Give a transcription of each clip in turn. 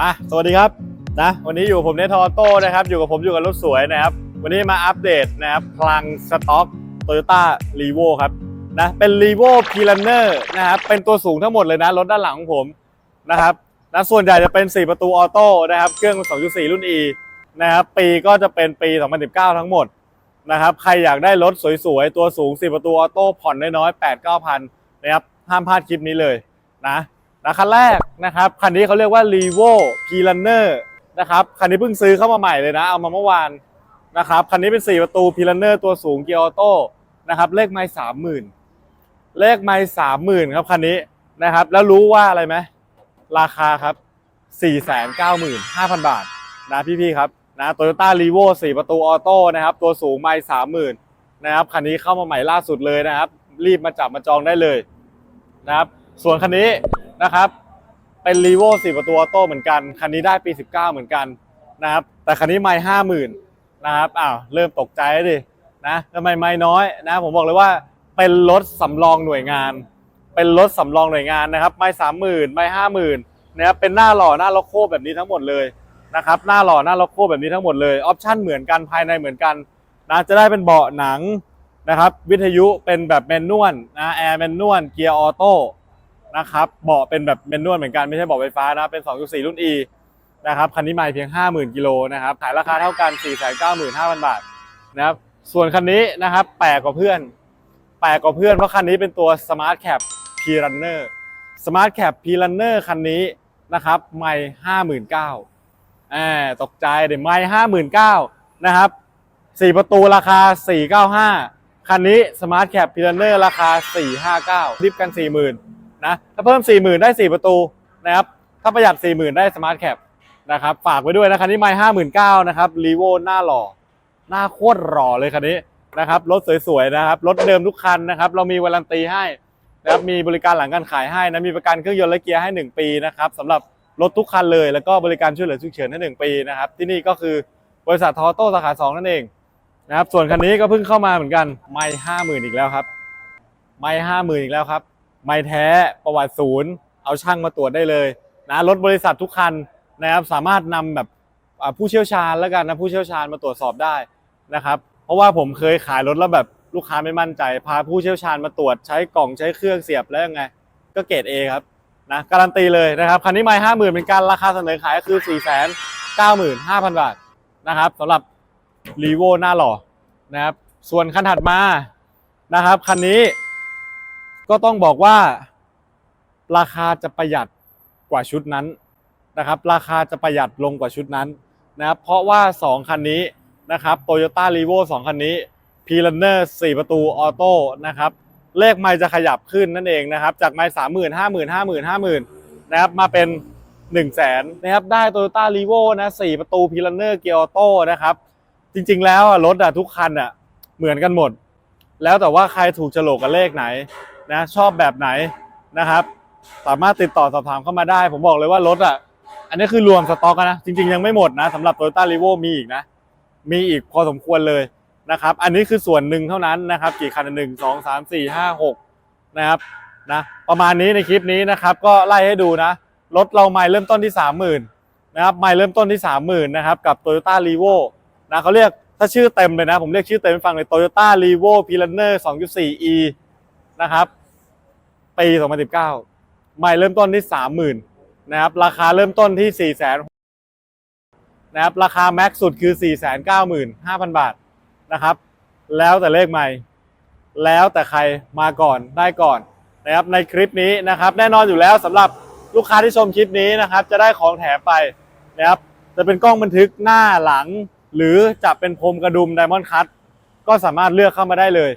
อะสวัสดีครับนะวันนี้อยู่ผมเนทอโต้นะครับ อยู่กับผมอยู่กับรถสวยนะครับ วันนี้มาอัปเดตนะครับพลังสต็อก Toyota r e v o ครับนะเป็น r e v o p i l a n e r นะครับเป็นตัวสูงทั้งหมดเลยนะรถด้านหลังของผมนะครับนะส่วนใหญ่จะเป็น 4 ประตูออโต้นะครับเครื่อง 2.4 รุ่น E นะครับปีก็จะเป็นปี 2019 ทั้งหมดนะครับใครอยากได้รถสวยๆ ตัวสูง 4 ประตูออโต้ผ่อนน้อยๆ8 9พันนะครับห้ามพลาดคลิปนี้เลยนะ นะคันแรกนะครับคันนี้เขาเรียกว่า r e v o p l a n n e r นะครับคันนี้เพิ่งซื้อเข้ามาใหม่เลยนะ เอามาเมื่อวานนะครับคันนี้เป็น 4 ประตู p l a n n e r ตัวสูงเกียร์ออโต้นะครับเลขไม่สามหมื่นเลขไม่สามหมื่นครับคันนี้นะครับ แล้วรู้ว่าอะไรไหมราคาครับ 495,000 บาทนะพี่ๆครับนะโตโยต้ารีโว4ประตูออโต้นะครับ ตัวสูงไม่สามหมื่นนะครับคันนี้เข้ามาใหม่ล่าสุดเลยนะครับ รีบมาจับมาจองได้เลยนะครับ ส่วนคันนี้ นะครับเป็น r ีโว4ประตูออโต้เหมือนกันคันนี้ได้ปี 19 เหมือนกันนะครับแต่คันนี้ไม่ห้าหมื่นนะครับอ้าวเริ่มตกใจแล้วดินะทำไมไม่น้อยนะผมบอกเลยว่าเป็นรถสำรองหน่วยงาน เป็นรถสำรองหน่วยงานนะครับ ไม่สามหมื่นไม่ห้าหมื่นนะครับเป็นหน้าหล่อหน้าล็อกโคแบบนี้ทั้งหมดเลยนะครับหน้าหล่อหน้าล็อกโคแบบนี้ทั้งหมดเลยออปชั่นเหมือนกันภายในเหมือนกันนะจะได้เป็นเบาะหนังนะครับวิทยุเป็นแบบแมนนวลนะแอร์แมนนวลเกียร์ออโต้ นะครับเบาะเป็นแบบเมนนวลเหมือนกันไม่ใช่เบาะไฟฟ้านะเป็น 2.4 รุ่น E นะครับคันนี้ม่เพียง 50,000กิโลนะครับขายราคาเท่ากัน 495,000 บาทนะครับส่วนคันนี้นะครับแปลกกว่าเพื่อน แปลกกว่าเพื่อนเพราะคันนี้เป็นตัว Smart Cap P Runner Smart Cap P Runner คันนี้นะครับไม่59,000อ่าตกใจเดี๋ยวไม่59,000นะครับ4 ประตูราคา 495 คันนี้ Smart Cap P Runner ราคา 459ริบกัน 40,000 นะถ้าเพิ่ม 40,000 ได้ 4 ประตูนะครับถ้าประหยัด 40,000 ได้สมาร์ทแคปนะครับฝากไว้ด้วยนะคันนี้ไม่59,000นะครับรีโวหน้าหล่อ หน้าโคตรหล่อเลยคันนี้นะครับรถสวยๆนะครับรถเดิมทุกคันนะครับเรามีวารันตีให้นะครับมีบริการหลังการขายให้นะมีประกันเครื่องยนต์และเกียร์ให้ 1 ปีนะครับสำหรับรถทุกคันเลย แล้วก็บริการช่วยเหลือฉุกเฉินให้ 1 ปีนะครับที่นี่ก็คือบริษัททอโต้สาขา 2 นั่นเองนะครับส่วนคันนี้ก็เพิ่งเข้ามาเหมือนกันไม่50,000อีกแล้วครับไม่50,000อีกแล้วครับ ไม่แท้ประวัติศูนย์ เอาช่างมาตรวจได้เลยนะรถบริษัททุกคันนะครับสามารถนำแบบผู้เชี่ยวชาญแล้วกันนะผู้เชี่ยวชาญมาตรวจสอบได้นะครับเพราะว่าผมเคยขายรถแล้วแบบลูกค้าไม่มั่นใจ พาผู้เชี่ยวชาญมาตรวจใช้กล่องใช้เครื่องเสียบแล้วยังไง ก็เกรด A ครับนะการันตีเลยนะครับคันนี้ไม่ห้าหมื่นเป็นการราคาเสนอขายก็คือ4ี่แสนเก้าหมื่นห้าพันบาทนะครับสำหรับรีโวหน้าหล่อนะครับส่วนคันถัดมานะครับคันนี้ ก็ต้องบอกว่า ราคาจะประหยัดกว่าชุดนั้นนะครับ ราคาจะประหยัดลงกว่าชุดนั้นนะครับเพราะว่า 2 คันนี้นะครับ Toyota r e v o 2 คันนี้ p l a n n e r 4 ประตูออโต้นะครับ เลขไมล์จะขยับขึ้นนั่นเองนะครับ จากไมล์สามหมื่นห้าหมื่นห้าหมื่นห้าหมื่นนะครับมาเป็น1นึ่งแสนนะครับได้ Toyota r e v o นะ4ประตู p l a n n e r เกียร์ออโต้นะครับ จริง ๆ แล้วรถอะทุกคันอะเหมือนกันหมด แล้วแต่ว่าใครถูกโฉลกกับเลขไหน นะชอบแบบไหนนะครับ สามารถติดต่อสอบถามเข้ามาได้ ผมบอกเลยว่ารถอะ อันนี้คือรวมสต็อกนะ จริง ๆ ยังไม่หมดนะสำหรับ Toyota r e v o มีอีกนะ มีอีกพอสมควรเลยนะครับ อันนี้คือส่วนหนึ่งเท่านั้นนะครับ กี่คันหนึ่งสองสามสี่ห้าหกนะครับนะประมาณนี้ในคลิปนี้นะครับ ก็ไล่ให้ดูนะ รถเราไม่เริ่มต้นที่สามหมื่นนะครับไม่เริ่มต้นที่สามหมื่นนะครับ กับ Toyota r e v o นะเขาเรียกถ้าชื่อเต็มเลยนะ ผมเรียกชื่อเต็มให้ฟังเลย Toyota r e v o p i l a n n e r 2.4e นะครับ ปี 2019ไม่เริ่มต้นที่ 30,000นะครับ ราคาเริ่มต้นที่ 4 0 0 0 0นะครับ ราคาแม็กซ์สุดคือ 495,000 บาทนะครับ แล้วแต่เลขใหม่ แล้วแต่ใครมาก่อนได้ก่อนนะครับ ในคลิปนี้นะครับ แน่นอนอยู่แล้วสำหรับลูกค้าที่ชมคลิปนี้นะครับ จะได้ของแถมไปนะครับ จะเป็นกล้องบันทึกหน้าหลัง หรือจะเป็นพรมกระดุมไดมอนด์คัตก็สามารถเลือกเข้ามาได้เลย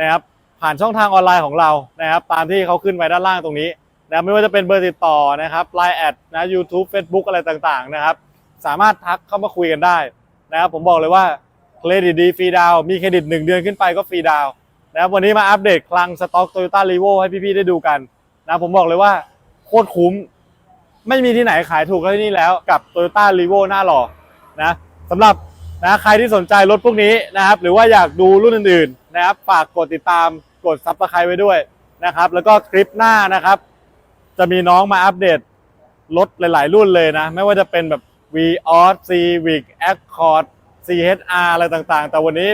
นะครับ ผ่านช่องทางออนไลน์ของเรานะครับ ตามที่เขาขึ้นไว้ด้านล่างตรงนี้นะไม่ว่าจะเป็นเบอร์ติดต่อนะครับ Line แอดนะ YouTube Facebook อะไรต่างๆนะครับ สามารถทักเข้ามาคุยกันได้นะครับผมบอกเลยว่าเครดิตดีฟรีดาวมีเครดิต 1 เดือนขึ้นไปก็ฟรีดาวนะครับวันนี้มาอัปเดตคลังสต็อก Toyota r e v o ให้พี่ๆได้ดูกันนะผมบอกเลยว่าโคตรคุ้ม ไม่มีที่ไหนขายถูกเท่าที่นี่แล้วกับ Toyota r e v o หน้าหล่อนะสำหรับนะใครที่สนใจรถพวกนี้นะครับ หรือว่าอยากดูรุ่นอื่นๆ นะครับ ฝากกดติดตามกดซับสไครต์ไว้ด้วยนะครับ แล้วก็คลิปหน้านะครับ จะมีน้องมาอัปเดตรถหลาย ๆ รุ่นเลยนะ ไม่ว่าจะเป็นแบบ v o s Civic Accord CHR อะไรต่างๆ แต่วันนี้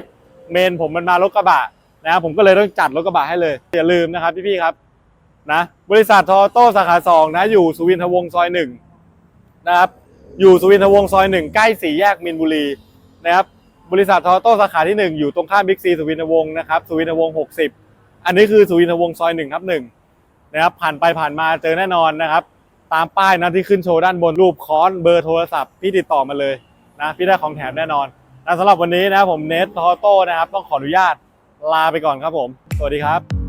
เมนผมมันมารถกระบะนะครับผมก็เลยต้องจัดรถกระบะให้เลย อย่าลืมนะครับพี่ๆครับนะบริษัททอโต้สาขา2นะอยู่สุวินทวงศซอย1นะครับอยู่สุวินทวงศซอย1ใกล้สี่แยกมินบุรีนะครับ บริษัททอโต้สาขาที่ 1 อยู่ตรงข้ามบิ๊กซีสุวินทวงศ์นะครับสุวินทวงศ์60 อันนี้คือสุวินทวงศ์ซอย1ทับ1นะครับผ่านไปผ่านมาเจอแน่นอนนะครับ ตามป้ายนะที่ขึ้นโชว์ด้านบนรูปค้อนเบอร์โทรศัพท์พี่ติดต่อมาเลยนะพี่ได้ของแถมแน่นอนนะสำหรับวันนี้นะผมเนททอโต้นะครับ ต้องขออนุญาตลาไปก่อนครับผม สวัสดีครับ